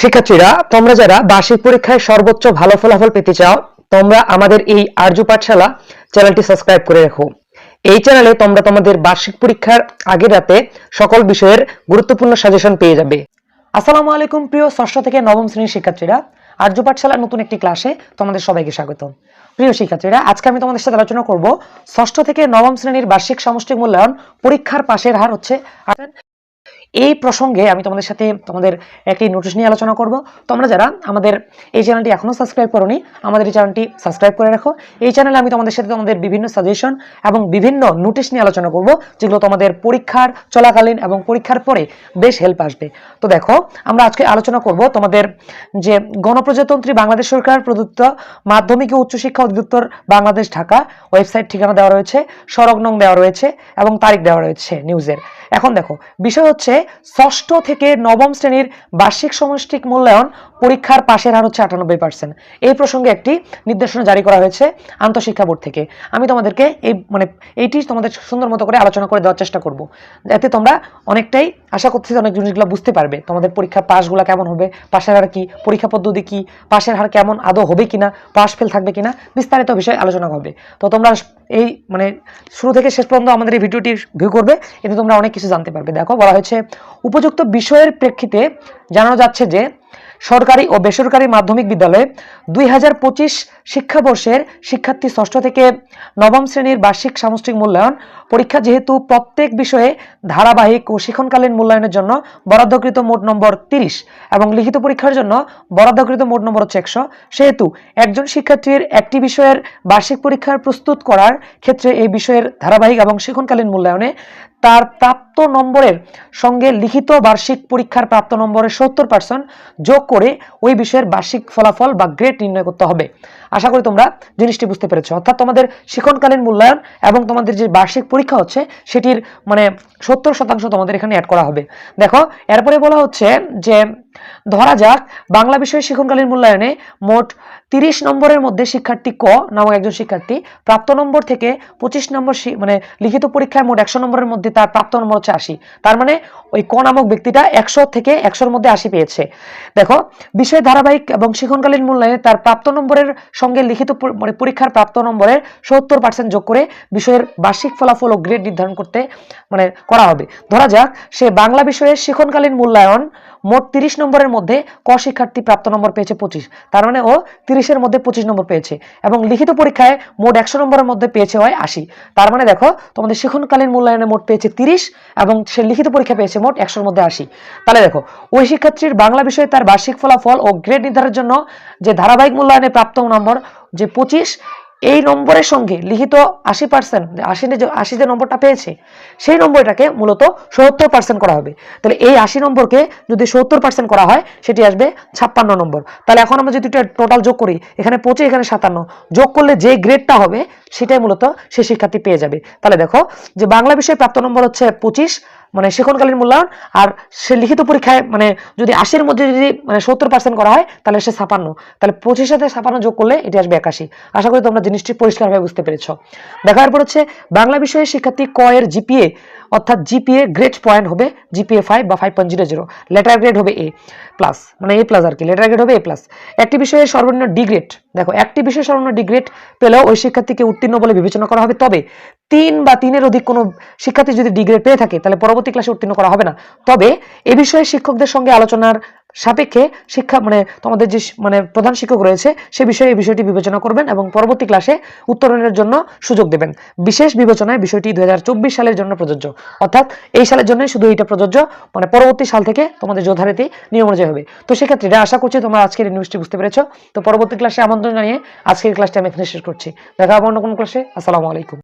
শিক্ষার্থীরা, তোমরা যারা বার্ষিক পরীক্ষায় সর্বোচ্চ ভালো ফলাফল পেতে চাও, তোমরা আমাদের এই আর্য পাঠশালা চ্যানেলটি সাবস্ক্রাইব করে রাখো। এই চ্যানেলে তোমরা তোমাদের বার্ষিক পরীক্ষার আগের রাতে সকল বিষয়ের গুরুত্বপূর্ণ সাজেশন পেয়ে যাবে। আসসালামু আলাইকুম, প্রিয় ষষ্ঠ থেকে নবম শ্রেণির শিক্ষার্থীরা। আর্য পাঠশালার নতুন একটি ক্লাসে তোমাদের সবাইকে স্বাগত প্রিয় শিক্ষার্থীরা, আজকে আমি তোমাদের সাথে আলোচনা করব ষষ্ঠ থেকে নবম শ্রেণির বার্ষিক সামষ্টিক মূল্যায়ন পরীক্ষার পাশের হার হচ্ছে এই প্রসঙ্গে আমি তোমাদের সাথে তোমাদের একটি নোটিশ নিয়ে আলোচনা করব। তোমরা যারা আমাদের এই চ্যানেলটি এখনও সাবস্ক্রাইব করোনি, আমাদের এই চ্যানেলটি সাবস্ক্রাইব করে রাখো। এই চ্যানেলে আমি তোমাদের সাথে তোমাদের বিভিন্ন সাজেশন এবং বিভিন্ন নোটিশ নিয়ে আলোচনা করব, যেগুলো তোমাদের পরীক্ষার চলাকালীন এবং পরীক্ষার পরে বেশ হেল্প আসবে। তো দেখো, আমরা আজকে আলোচনা করব তোমাদের যে গণপ্রজাতন্ত্রী বাংলাদেশ সরকার প্রদত্ত মাধ্যমিক ও উচ্চশিক্ষা অধিদপ্তর বাংলাদেশ ঢাকা ওয়েবসাইট ঠিকানা দেওয়া রয়েছে সড়ক নং দেওয়া রয়েছে এবং তারিখ দেওয়া রয়েছে নিউজের এখন দেখো, বিষয় হচ্ছে ষষ্ঠ থেকে নবম শ্রেণির বার্ষিক সমষ্টিক মূল্যায়ন পরীক্ষার পাশের হার হচ্ছে আটানব্বই পার্সেন্ট এই প্রসঙ্গে একটি নির্দেশনা জারি করা হয়েছে আন্তঃশিক্ষা বোর্ড থেকে। আমি তোমাদেরকে এই মানে এইটি তোমাদের সুন্দর মতো করে আলোচনা করে দেওয়ার চেষ্টা করব। যাতে তোমরা অনেকটাই আশা করছি অনেক জিনিসগুলো বুঝতে পারবে। তোমাদের পরীক্ষার পাশগুলো কেমন হবে, পাশের হার কি, পরীক্ষা পদ্ধতি কি, পাশের হার কেমন, আদৌ হবে কিনা, পাশ ফেল থাকবে কিনা, বিস্তারিত বিষয়ে আলোচনা হবে। তো তোমরা এই মানে শুরু থেকে শেষ পর্যন্ত আমাদের এই ভিডিওটি ভিউ করবে, এতে তোমরা অনেক কিছু জানতে পারবে। দেখো, বলা হয়েছে, উপযুক্ত বিষয়ের প্রেক্ষিতে জানানো যাচ্ছে যে সরকারি ও বেসরকারি মাধ্যমিক বিদ্যালয়ে দুই হাজার পঁচিশ শিক্ষাবর্ষের শিক্ষার্থী ষষ্ঠ থেকে নবম শ্রেণির বার্ষিক সামষ্টিক মূল্যায়ন পরীক্ষা যেহেতু প্রত্যেক বিষয়ে ধারাবাহিক ও শিক্ষণকালীন মূল্যায়নের জন্য বরাদ্দকৃত মোট নম্বর তিরিশ এবং লিখিত পরীক্ষার জন্য বরাদ্দকৃত মোট নম্বর হচ্ছে একশো। সেহেতু একজন শিক্ষার্থীর একটি বিষয়ের বার্ষিক পরীক্ষার প্রস্তুত করার ক্ষেত্রে এই বিষয়ের ধারাবাহিক এবং শিক্ষণকালীন মূল্যায়নে তার প্রাপ্ত নম্বরের সঙ্গে লিখিত বার্ষিক পরীক্ষার প্রাপ্ত নম্বরের সত্তর পার্সেন্ট যোগ করে ওই বিষয়ের বার্ষিক ফলাফল বা গ্রেড নির্ণয় করতে হবে। আশা করি তোমরা জিনিসটি বুঝতে পেরেছ। অর্থাৎ তোমাদের শিক্ষণকালীন মূল্যায়ন এবং তোমাদের যে বার্ষিক পরীক্ষা হচ্ছে, সেটির মানে সত্তর শতাংশ তোমাদের এখানে অ্যাড করা হবে। দেখো, এরপরে বলা হচ্ছে যে ধরা যাক, বাংলা বিষয়ে শিক্ষণকালীন মূল্যায়নে মোট তিরিশ নম্বরের মধ্যে শিক্ষার্থী ক নামক একজন শিক্ষার্থী, প্রাপ্ত নম্বর থেকে পঁচিশ নম্বর মানে লিখিত পরীক্ষায় মোট একশো নম্বরের মধ্যে তার প্রাপ্ত নম্বর হচ্ছে আশি। তার মানে ওই ক নামক ব্যক্তিটা একশো থেকে একশোর মধ্যে আশি পেয়েছে। দেখো, বিষয় ধারাবাহিক এবং শিক্ষণকালীন মূল্যায়নে তার প্রাপ্ত নম্বরের সঙ্গে লিখিত মানে পরীক্ষার প্রাপ্ত নম্বরের সত্তর পার্সেন্ট যোগ করে বিষয়ের বার্ষিক ফলাফল ও গ্রেড নির্ধারণ করতে মানে করা হবে। ধরা যাক, সে বাংলা বিষয়ের শিক্ষণকালীন মূল্যায়ন মোট তিরিশ নম্বরের মধ্যে ক শিক্ষার্থী প্রাপ্ত নম্বর পেয়েছে পঁচিশ। তার মানে ও তিরিশের মধ্যে পঁচিশ নম্বর পেয়েছে এবং লিখিত পরীক্ষায় মোট একশো নম্বরের মধ্যে পেয়েছে হয় আশি। তার মানে দেখো, তোমাদের শিক্ষণকালীন মূল্যায়নে মোট পেয়েছে তিরিশ এবং সে লিখিত পরীক্ষা পেয়েছে মোট একশোর মধ্যে আশি। তাহলে দেখো, ওই শিক্ষার্থীর বাংলা বিষয়ে তার বার্ষিক ফলাফল ও গ্রেড নির্ধারণের জন্য যে ধারাবাহিক মূল্যায়নে প্রাপ্ত নম্বর যে পঁচিশ এই নম্বরের সঙ্গে লিখিত আশি পার্সেন্ট আশি আশি যে নম্বরটা পেয়েছে, সেই নম্বরটাকে মূলত সত্তর পার্সেন্ট করা হবে। তাহলে এই আশি নম্বরকে যদি সত্তর পার্সেন্ট করা হয়, সেটি আসবে ছাপ্পান্ন নম্বর। তাহলে এখন আমরা যদি টোটাল যোগ করি, এখানে পঁচিশ, এখানে সাতান্ন, যোগ করলে যে গ্রেডটা হবে, সেটাই মূলত সে শিক্ষার্থী পেয়ে যাবে। তাহলে দেখো, যে বাংলা বিষয়ে প্রাপ্ত নম্বর হচ্ছে পঁচিশ মানে শিক্ষণকালীন মূল্যায়ন আর সে লিখিত পরীক্ষায় মানে যদি আশির মধ্যে যদি মানে সত্তর পার্সেন্ট করা হয়, তাহলে সে ছাপান্ন। তাহলে পঁচিশ সাথে ছাপান্ন যোগ করলে এটি আসবে একাশি। আশা করি তোমরা জিনিসটি পরিষ্কারভাবে বুঝতে পেরেছ। দেখার পর হচ্ছে বাংলা বিষয়ে শিক্ষার্থী ক এর জিপিএ, অর্থাৎ জিপিএ গ্রেড পয়েন্ট হবে জিপিএ ফাইভ বা five point zero zero letter grade হবে এ প্লাস মানে এ প্লাস আর কি লেটার গ্রেড হবে এ প্লাস একটি বিষয়ে সর্বনিম্ন ডি গ্রেড দেখো, একটি বিষয় সর্বনিম্ন ডিগ্রেড পেলেও ওই শিক্ষার্থীকে উত্তীর্ণ বলে বিবেচনা করা হবে। তবে তিন বা তিনের অধিক কোনো শিক্ষার্থী যদি ডিগ্রেড পেয়ে থাকে, তাহলে পরবর্তী ক্লাসে উত্তীর্ণ করা হবে না। তবে এ বিষয়ে শিক্ষকদের সঙ্গে আলোচনার সাপেক্ষে শিক্ষা মানে তোমাদের যে মানে প্রধান শিক্ষক রয়েছে, সে বিষয়ে এই বিষয়টি বিবেচনা করবেন এবং পরবর্তী ক্লাসে উত্তরণের জন্য সুযোগ দেবেন। বিশেষ বিবেচনায় বিষয়টি দুই সালের জন্য প্রযোজ্য। অর্থাৎ এই সালের জন্য শুধু এটা প্রযোজ্য মানে পরবর্তী সাল থেকে তোমাদের যথারীতি নিয়ম অনুযায়ী হবে। তো সেক্ষেত্রে এটা আশা করছি তোমরা আজকের ইউনিভার্সিটি বুঝতে পেরেছ। তো পরবর্তী ক্লাসে আমন্ত্রণ জানিয়ে আজকের ক্লাসটা আমি এখানে শেষ করছি। দেখা হবে অন্য কোনো ক্লাসে। আসসালামু আলাইকুম।